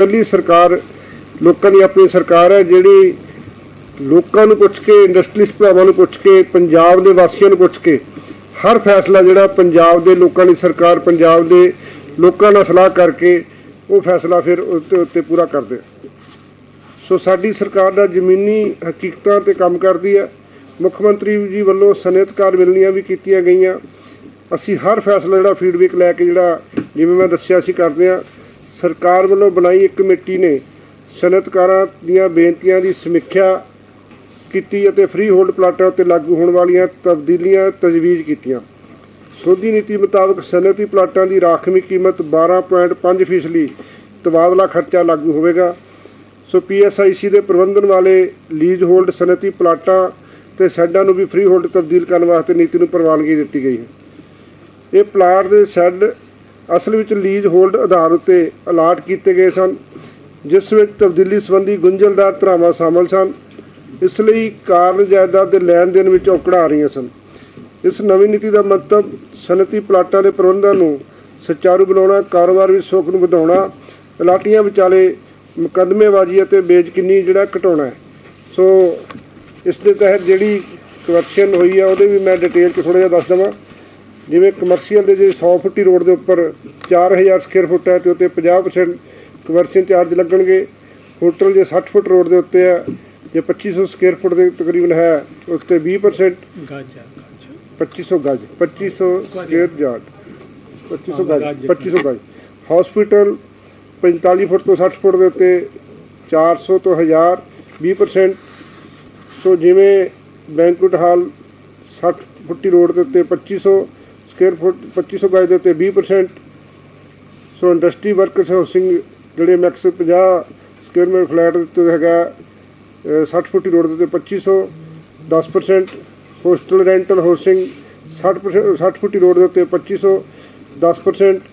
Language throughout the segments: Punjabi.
ਪਹਿਲੀ ਸਰਕਾਰ ਲੋਕਾਂ ਦੀ ਆਪਣੀ ਸਰਕਾਰ ਹੈ, ਜਿਹੜੀ ਲੋਕਾਂ ਨੂੰ ਪੁੱਛ ਕੇ ਇੰਡਸਟਰੀਸਟ ਭਰਾਵਾਂ ਨੂੰ ਪੁੱਛ ਕੇ, ਪੰਜਾਬ ਦੇ ਵਾਸੀਆਂ ਨੂੰ ਪੁੱਛ ਕੇ, ਹਰ ਫੈਸਲਾ ਜਿਹੜਾ ਪੰਜਾਬ ਦੇ ਲੋਕਾਂ ਦੀ ਸਰਕਾਰ, ਪੰਜਾਬ ਦੇ ਲੋਕਾਂ ਨਾਲ ਸਲਾਹ ਕਰਕੇ ਉਹ ਫੈਸਲਾ ਫਿਰ ਉਸ ਉੱਤੇ ਪੂਰਾ ਕਰਦੇ ਸੋ ਸਾਡੀ ਸਰਕਾਰ ਦਾ ਜ਼ਮੀਨੀ ਹਕੀਕਤਾਂ ਤੇ ਕੰਮ ਕਰਦੀ ਹੈ ਮੁੱਖ ਮੰਤਰੀ ਜੀ ਵੱਲੋਂ ਸਨਅਤਕਾਰ ਮਿਲਣੀਆਂ ਵੀ ਕੀਤੀਆਂ ਗਈਆਂ। ਅਸੀਂ ਹਰ ਫੈਸਲਾ ਜਿਹੜਾ ਫੀਡਬੈਕ ਲੈ ਕੇ ਜਿਹੜਾ, ਜਿਵੇਂ ਮੈਂ ਦੱਸਿਆ ਸੀ ਕਰਦੇ ਆ ਸਰਕਾਰ ਵੱਲੋਂ ਬਣਾਈ ਇੱਕ ਕਮੇਟੀ ਨੇ ਸਨਅਤਕਾਰਾਂ ਦੀਆਂ ਬੇਨਤੀਆਂ ਦੀ ਸਮੀਖਿਆ ਕੀਤੀ ਅਤੇ ਫ੍ਰੀ ਹੋਲਡ ਪਲਾਟਾਂ ਉੱਤੇ ਲਾਗੂ ਹੋਣ ਵਾਲੀਆਂ ਤਬਦੀਲੀਆਂ ਤਜਵੀਜ਼ ਕੀਤੀਆਂ। ਸੋਧੀ ਨੀਤੀ ਮੁਤਾਬਕ ਸਨਅਤੀ ਪਲਾਟਾਂ ਦੀ ਰਾਖਵੀਂ ਕੀਮਤ 12.5 ਫੀਸਦੀ ਤਬਾਦਲਾ ਖਰਚਾ ਲਾਗੂ ਹੋਵੇਗਾ। ਸੋ ਪੀਐਸਆਈਸੀ ਦੇ ਪ੍ਰਬੰਧਨ ਵਾਲੇ ਲੀਜ਼ ਹੋਲਡ ਸਨਅਤੀ ਪਲਾਟਾਂ ਤੇ ਸ਼ੈੱਡਾਂ ਨੂੰ ਵੀ ਫ੍ਰੀ ਹੋਲਡ ਤਬਦੀਲ ਕਰਨ ਵਾਸਤੇ ਨੀਤੀ ਨੂੰ ਪ੍ਰਵਾਨਗੀ ਦਿੱਤੀ ਗਈ ਹੈ। ਇਹ ਪਲਾਟ ਦੇ ਸ਼ੈੱਡ ਅਸਲ ਵਿੱਚ ਲੀਜ਼ ਹੋਲਡ ਆਧਾਰ ਉੱਤੇ ਅਲਾਟ ਕੀਤੇ ਗਏ ਸਨ, ਜਿਸ ਵਿੱਚ ਤਬਦੀਲੀ ਸੰਬੰਧੀ ਗੁੰਝਲਦਾਰ ਧਰਾਵਾਂ ਸ਼ਾਮਲ ਸਨ। ਇਸ ਲਈ ਕਾਰਨ ਜਾਇਦਾਦ ਦੇ ਲੈਣ ਦੇਣ ਵਿੱਚ ਔਕੜਾਂ ਆ ਰਹੀਆਂ ਸਨ। ਇਸ ਨਵੀਂ ਨੀਤੀ ਦਾ ਮਤਲਬ ਸਨਅਤੀ ਪਲਾਟਾਂ ਦੇ ਪ੍ਰਬੰਧਾਂ ਨੂੰ ਸੁਚਾਰੂ ਬਣਾਉਣਾ, ਕਾਰੋਬਾਰ ਵਿੱਚ ਸੁੱਖ ਨੂੰ ਵਧਾਉਣਾ ਅਲਾਟੀਆਂ ਵਿਚਾਲੇ ਮੁਕੱਦਮੇਬਾਜ਼ੀ ਅਤੇ ਬੇਜ਼ਕਿੰਨੀ ਜਿਹੜਾ ਘਟਾਉਣਾ ਹੈ। ਸੋ ਇਸ ਦੇ ਤਹਿਤ ਜਿਹੜੀ ਕਰਪਸ਼ਨ ਹੋਈ ਆ, ਉਹਦੇ ਵੀ ਮੈਂ ਡਿਟੇਲ 'ਚ ਥੋੜਾ ਜਿਹਾ ਦੱਸ ਦਵਾਂ। ਜਿਵੇਂ ਕਮਰਸ਼ੀਅਲ ਦੇ ਜੇ 100 ਫੁੱਟੀ ਰੋਡ ਦੇ ਉੱਪਰ 4000 ਸਕੁਅਰ ਫੁੱਟ ਹੈ ਤੇ ਉੱਤੇ 50% ਕਮਰਸ਼ੀਅਲ ਚਾਰਜ ਲੱਗਣਗੇ। ਹੋਟਲ ਜੇ 60 ਫੁੱਟ ਰੋਡ ਦੇ ਉੱਤੇ ਹੈ ਜੇ 2500 ਸਕੁਅਰ ਫੁੱਟ ਦੇ ਤਕਰੀਬਨ ਹੈ ਉਸ ਤੇ 20% ਗਾਜਾ 2500 ਗਜ। 2500 ਸਕੁਅਰ ਯਾਰਡ 2500 ਗਜ ਗਜ। 2500 ਗਜ। ਹਸਪੀਟਲ 45 ਫੁੱਟ ਤੋਂ 60 ਫੁੱਟ ਦੇ ਉੱਤੇ 400 ਤੋਂ 1000 20% ਸੋ ਜਿਵੇਂ ਬੈਂਕੁਟ ਹਾਲ 60 ਫੁੱਟੀ ਰੋਡ ਦੇ ਉੱਤੇ 2500 ਸਕੁਅਰ ਫੁੱਟ 2500 ਗਜ ਦੇ ਉੱਤੇ 20% ਸੋ ਇੰਡਸਟਰੀ ਵਰਕਰਸ ਹਾਊਸਿੰਗ ਜਿਹੜੇ ਮੈਕਸ 50 ਸਕੁਅਰ ਮੀਟਰ ਫਲੈਟ ਦੇ ਉੱਤੇ ਹੈਗਾ, ਅਹ 60 ਫੁੱਟੀ ਰੋਡ ਦੇ ਉੱਤੇ 2500 10% ਹੋਸਟਲ ਰੈਂਟਲ ਹਾਊਸਿੰਗ 60% 60 ਫੁੱਟੀ ਰੋਡ ਦੇ ਉੱਤੇ 2500 10%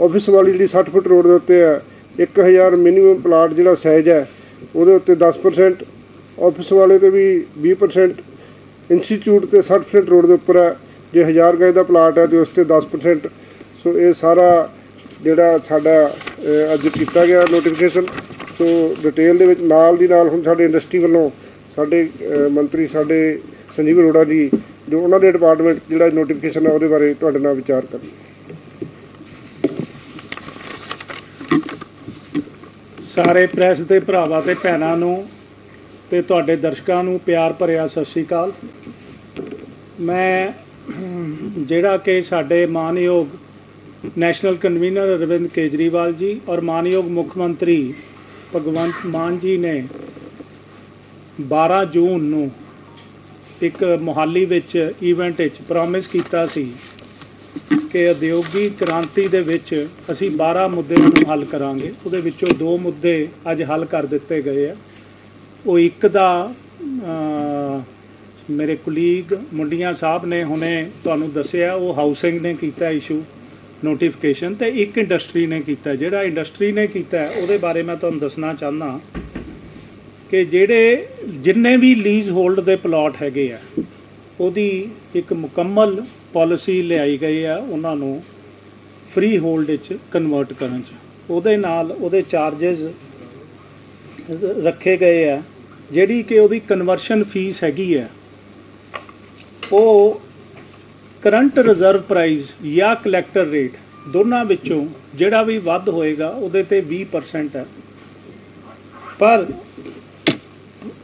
ਆਫਿਸ ਵਾਲੀ ਜਿਹੜੀ 60 ਫੁੱਟ ਰੋਡ ਦੇ ਉੱਤੇ ਹੈ 1000 ਮਿਨੀਮਮ ਪਲਾਟ ਜਿਹੜਾ ਸਾਈਜ਼ ਹੈ, ਉਹਦੇ ਉੱਤੇ 10% ਆਫਿਸ ਵਾਲੇ ਤੇ ਵੀ 20% ਇੰਸਟੀਚਿਊਟ ਤੇ 60% ਰੋਡ ਦੇ ਉੱਪਰ ਹੈ। ਜੇ 1000 ਗਜ ਦਾ ਪਲਾਟ ਹੈ ਤੇ ਉਸ ਤੇ 10% ਸੋ ਇਹ ਸਾਰਾ ਜਿਹੜਾ ਸਾਡਾ ਅੱਜ ਕੀਤਾ ਗਿਆ ਨੋਟੀਫਿਕੇਸ਼ਨ ਸੋ ਡਿਟੇਲ ਦੇ ਵਿੱਚ ਨਾਲ ਦੀ ਨਾਲ ਹੁਣ ਸਾਡੇ ਇੰਡਸਟਰੀ ਵੱਲੋਂ ਸਾਡੇ ਮੰਤਰੀ, ਸਾਡੇ ਸੰਜੀਵ ਅਰੋੜਾ ਜੀ, ਜੋ ਉਹਨਾਂ ਦੇ ਡਿਪਾਰਟਮੈਂਟ ਜਿਹੜਾ ਨੋਟੀਫਿਕੇਸ਼ਨ ਹੈ ਉਹਦੇ ਬਾਰੇ ਤੁਹਾਡੇ ਨਾਲ ਵਿਚਾਰ ਕਰਨ। ਸਾਰੇ ਪ੍ਰੈਸ ਦੇ ਭਰਾਵਾਂ ਤੇ ਭੈਣਾਂ ਨੂੰ ਤੇ ਤੁਹਾਡੇ ਦਰਸ਼ਕਾਂ ਨੂੰ ਪਿਆਰ ਭਰਿਆ ਸਤਿ ਸ਼੍ਰੀ ਅਕਾਲ। ਮੈਂ ਜਿਹੜਾ ਕਿ ਸਾਡੇ ਮਾਨਯੋਗ ਨੈਸ਼ਨਲ ਕਨਵੀਨਰ ਅਰਵਿੰਦ ਕੇਜਰੀਵਾਲ ਜੀ ਔਰ ਮਾਨਯੋਗ ਮੁੱਖ ਮੰਤਰੀ ਭਗਵੰਤ ਮਾਨ ਜੀ ਨੇ 12 ਜੂਨ ਨੂੰ ਇੱਕ ਮੁਹਾਲੀ ਵਿੱਚ ਇਵੈਂਟ ਵਿੱਚ ਪ੍ਰੋਮਿਸ ਕੀਤਾ ਸੀ ਕਿ ਉਦਯੋਗਿਕ ਕ੍ਰਾਂਤੀ ਦੇ ਵਿੱਚ ਅਸੀਂ 12 ਮੁੱਦੇ ਨੂੰ ਹੱਲ ਕਰਾਂਗੇ। ਉਹਦੇ ਵਿੱਚੋਂ ਦੋ ਮੁੱਦੇ ਅੱਜ ਹੱਲ ਕਰ ਦਿੱਤੇ ਗਏ ਆ। ਉਹ ਇੱਕ ਦਾ ਮੇਰੇ ਕੁਲੀਗ ਮੁੰਡੀਆਂ ਸਾਹਿਬ ਨੇ ਹੁਣੇ ਤੁਹਾਨੂੰ ਦੱਸਿਆ, ਉਹ ਹਾਊਸਿੰਗ ਨੇ ਕੀਤਾ ਇਸ਼ੂ ਨੋਟੀਫਿਕੇਸ਼ਨ ਤੇ ਇੱਕ ਇੰਡਸਟਰੀ ਨੇ ਕੀਤਾ। ਜਿਹੜਾ ਇੰਡਸਟਰੀ ਨੇ ਕੀਤਾ, ਉਹਦੇ ਬਾਰੇ ਮੈਂ ਤੁਹਾਨੂੰ ਦੱਸਣਾ ਚਾਹੁੰਦਾ ਕਿ ਜਿਹੜੇ ਜਿੰਨੇ ਵੀ ਲੀਜ਼ ਹੋਲਡ ਦੇ ਪਲਾਟ ਹੈਗੇ ਆ, ਉਹਦੀ ਇੱਕ ਮੁਕੰਮਲ ਪਾਲਿਸੀ ਲਿਆਈ ਗਈ ਆ ਉਹਨਾਂ ਨੂੰ ਫ੍ਰੀ ਹੋਲਡ ਵਿੱਚ ਕਨਵਰਟ ਕਰਨ ਚ। ਉਹਦੇ ਨਾਲ ਉਹਦੇ ਚਾਰजेस ਰੱਖੇ ਗਏ ਆ, ਜਿਹੜੀ ਕਿ ਉਹਦੀ ਕਨਵਰਸ਼ਨ ਫੀਸ ਹੈਗੀ ਆ ਉਹ ਕਰੰਟ ਰਿਜ਼ਰਵ ਪ੍ਰਾਈਸ ਜਾਂ ਕਲੈਕਟਰ ਰੇਟ ਦੋਨਾਂ ਵਿੱਚੋਂ ਜਿਹੜਾ ਵੀ ਵੱਧ ਹੋਏਗਾ, ਉਹਦੇ ਤੇ 20% ਹੈ। ਪਰ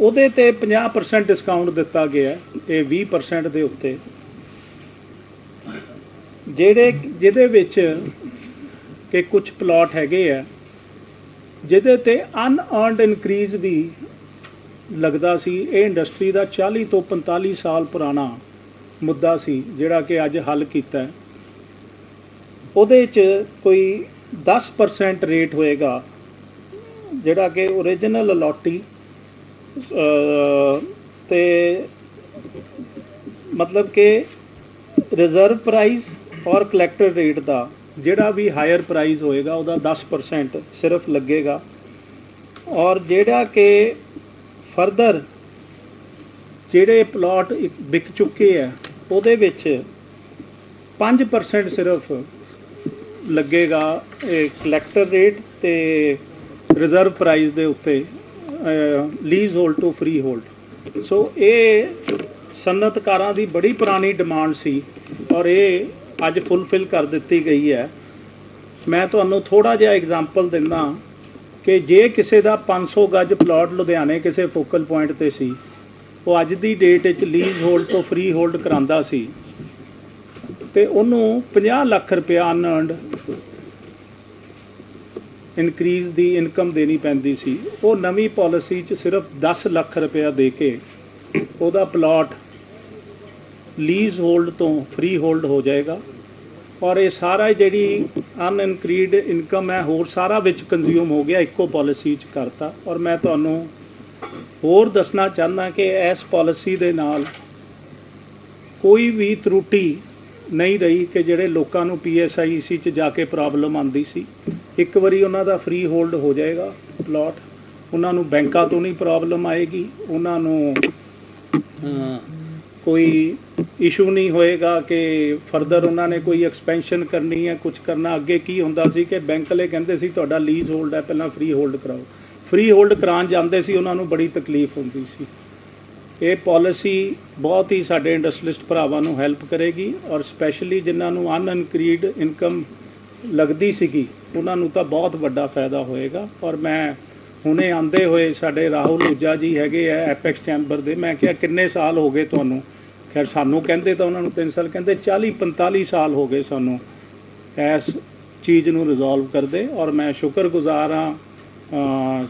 ਉਹਦੇ ਤੇ 50% ਡਿਸਕਾਊਂਟ ਦਿੱਤਾ ਗਿਆ ਇਹ 20% ਦੇ ਉੱਤੇ। ਜਿਹੜੇ, ਜਿਹਦੇ ਵਿੱਚ ਕਿ ਕੁਝ ਪਲਾਟ ਹੈਗੇ ਆ, ਜਿਹਦੇ ਤੇ ਅਨਅਰਨਡ ਇਨਕਰੀਜ਼ ਵੀ ਲੱਗਦਾ ਸੀ, ਇਹ ਇੰਡਸਟਰੀ ਦਾ 40 ਤੋਂ 45 ਸਾਲ ਪੁਰਾਣਾ। ਮੁੱਦਾ ਸੀ ਜਿਹੜਾ ਕਿ ਅੱਜ ਹੱਲ ਕੀਤਾ ਉਹਦੇ 'ਚ ਕੋਈ 10% ਰੇਟ ਹੋਏਗਾ ਜਿਹੜਾ ਕਿ origignal ਅਲੋਟੀ ਅਹ, ਤੇ ਮਤਲਬ ਕਿ ਰਿਜ਼ਰਵ ਪ੍ਰਾਈਸ ਔਰ ਕਲੈਕਟਰ ਰੇਟ ਦਾ ਜਿਹੜਾ ਵੀ ਹਾਇਰ ਪ੍ਰਾਈਸ ਹੋਏਗਾ ਉਹਦਾ 10% ਸਿਰਫ ਲੱਗੇਗਾ। ਔਰ ਜਿਹੜਾ ਕਿ ਫਰਦਰ ਜਿਹੜੇ ਪਲਾਟ ਵਿਕ ਚੁੱਕੇ ਆ ਉਹਦੇ ਵਿੱਚ 5% ਸਿਰਫ ਲੱਗੇਗਾ ਇਹ ਕਲੈਕਟਰ ਰੇਟ ਤੇ ਰਿਜ਼ਰਵ ਪ੍ਰਾਈਸ ਦੇ ਉੱਤੇ leasehold to freehold so ਇਹ ਸਨਅਤਕਾਰਾਂ ਦੀ ਬੜੀ ਪੁਰਾਣੀ ਡਿਮਾਂਡ ਸੀ ਔਰ ਇਹ ਅੱਜ ਫੁੱਲਫਿਲ ਕਰ ਦਿੱਤੀ ਗਈ ਹੈ। ਮੈਂ ਤੁਹਾਨੂੰ ਥੋੜਾ ਜਿਹਾ ਐਗਜ਼ਾਮਪਲ ਦਿੰਦਾ ਕਿ ਜੇ ਕਿਸੇ ਦਾ 500 ਗੱਜ ਪਲਾਟ ਲੁਧਿਆਣੇ ਕਿਸੇ ਫੋਕਲ ਪੁਆਇੰਟ ਤੇ ਸੀ ਉਹ ਅੱਜ ਦੀ ਡੇਟ ਵਿੱਚ ਲੀਜ਼ ਹੋਲਡ ਤੋਂ ਫ੍ਰੀ ਹੋਲਡ ਕਰਾਂਦਾ ਸੀ ਤੇ ਉਹਨੂੰ 50 ਲੱਖ ਰੁਪਇਆ ਅਨਅਰਨਡ ਇਨਕਰੀਜ਼ ਦੀ ਇਨਕਮ ਦੇਣੀ ਪੈਂਦੀ ਸੀ। ਉਹ ਨਵੀਂ ਪਾਲਿਸੀ 'ਚ ਸਿਰਫ 10 ਲੱਖ ਰੁਪਇਆ ਦੇ ਕੇ ਉਹਦਾ ਪਲਾਟ ਲੀਜ਼ ਹੋਲਡ ਤੋਂ ਫ੍ਰੀ ਹੋਲਡ ਹੋ ਜਾਏਗਾ ਔਰ ਇਹ ਸਾਰਾ ਜਿਹੜੀ ਅਨਇਨਕਰੀਡ ਇਨਕਮ ਹੈ, ਹੋਰ ਸਾਰਾ ਵਿੱਚ ਕੰਜ਼ਿਊਮ ਹੋ ਗਿਆ, ਇੱਕੋ ਪਾਲਿਸੀ 'ਚ ਕਰਤਾ ਔਰ ਮੈਂ ਤੁਹਾਨੂੰ ਹੋਰ ਦੱਸਣਾ ਚਾਹੁੰਦਾ ਕਿ ਇਸ ਪਾਲਿਸੀ ਦੇ ਨਾਲ ਕੋਈ ਵੀ ਤਰੁੱਟੀ ਨਹੀਂ ਰਹੀ ਕਿ ਜਿਹੜੇ ਲੋਕਾਂ ਨੂੰ ਪੀਐਸਆਈਸੀ 'ਚ ਜਾ ਕੇ ਪ੍ਰੋਬਲਮ ਆਂਦੀ ਸੀ। ਇੱਕ ਵਾਰੀ ਉਹਨਾਂ ਦਾ ਫ੍ਰੀ ਹੋਲਡ ਹੋ ਜਾਏਗਾ ਪਲਾਟ ਉਹਨਾਂ ਨੂੰ ਬੈਂਕਾਂ ਤੋਂ ਨਹੀਂ ਪ੍ਰੋਬਲਮ ਆਏਗੀ। ਉਹਨਾਂ ਨੂੰ ਕੋਈ ਇਸ਼ੂ ਨਹੀਂ ਹੋਏਗਾ ਕਿ ਫਰਦਰ ਉਹਨਾਂ ਨੇ ਕੋਈ ਐਕਸਪੈਂਸ਼ਨ ਕਰਨੀ ਹੈ ਕੁਝ ਕਰਨਾ। ਅੱਗੇ ਕੀ ਹੁੰਦਾ ਸੀ ਕਿ ਬੈਂਕ ਵਾਲੇ ਕਹਿੰਦੇ ਸੀ, ਤੁਹਾਡਾ ਲੀਜ਼ ਹੋਲਡ ਹੈ, ਪਹਿਲਾਂ ਫ੍ਰੀ ਹੋਲਡ ਕਰਾਓ। ਫ੍ਰੀ ਹੋਲਡ ਕਰਾਉਣ ਜਾਂਦੇ ਸੀ, ਉਹਨਾਂ ਨੂੰ ਬੜੀ ਤਕਲੀਫ ਹੁੰਦੀ ਸੀ। ਇਹ ਪਾਲਿਸੀ ਬਹੁਤ ਹੀ ਸਾਡੇ ਇੰਡਸਟਰੀਲਿਸਟ ਭਰਾਵਾਂ ਨੂੰ ਹੈਲਪ ਕਰੇਗੀ ਔਰ ਸਪੈਸ਼ਲੀ ਜਿਨ੍ਹਾਂ ਨੂੰ ਅਨਇਨਕਰੀਡ ਇਨਕਮ ਲੱਗਦੀ ਸੀਗੀ, ਉਹਨਾਂ ਨੂੰ ਤਾਂ ਬਹੁਤ ਵੱਡਾ ਫਾਇਦਾ ਹੋਏਗਾ। ਔਰ ਮੈਂ ਹੁਣੇ ਆਂਦੇ ਹੋਏ ਸਾਡੇ ਰਾਹੁਲ ਊਜਾ ਜੀ ਹੈਗੇ ਆ ਐਪੈਕਸ ਚੈਂਬਰ ਦੇ, ਮੈਂ ਕਿਹਾ ਕਿੰਨੇ ਸਾਲ ਹੋ ਗਏ ਤੁਹਾਨੂੰ? ਖੈਰ ਸਾਨੂੰ ਕਹਿੰਦੇ ਤਾਂ ਉਹਨਾਂ ਨੂੰ 3 ਸਾਲ, ਕਹਿੰਦੇ 40 45 ਸਾਲ ਹੋ ਗਏ ਸਾਨੂੰ ਇਸ ਚੀਜ਼ ਨੂੰ ਰਿਜ਼ੋਲਵ ਕਰਦੇ। ਔਰ ਮੈਂ ਸ਼ੁਕਰਗੁਜ਼ਾਰ ਹਾਂ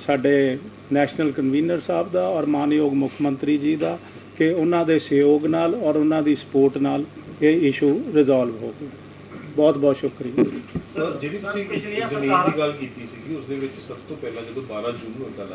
ਸਾਡੇ ਨੈਸ਼ਨਲ ਕਨਵੀਨਰ ਸਾਹਿਬ ਦਾ ਔਰ ਮਾਨਯੋਗ ਮੁੱਖ ਮੰਤਰੀ ਜੀ ਦਾ ਕਿ ਉਹਨਾਂ ਦੇ ਸਹਿਯੋਗ ਨਾਲ ਔਰ ਉਹਨਾਂ ਦੀ ਸਪੋਰਟ ਨਾਲ ਇਹ ਇਸ਼ੂ ਰਿਜ਼ੋਲਵ ਹੋ ਗਿਆ ਬਹੁਤ ਬਹੁਤ ਸ਼ੁਕਰੀਆ। ਸਰ ਜਿਹੜੀ ਤੁਸੀਂ ਜ਼ਮੀਨ ਦੀ ਗੱਲ ਕੀਤੀ ਸੀਗੀ ਉਸ ਦੇ ਵਿੱਚ ਸਭ ਤੋਂ ਪਹਿਲਾਂ ਜਦੋਂ 12 ਜੂਨ ਨੂੰ ਗੱਲ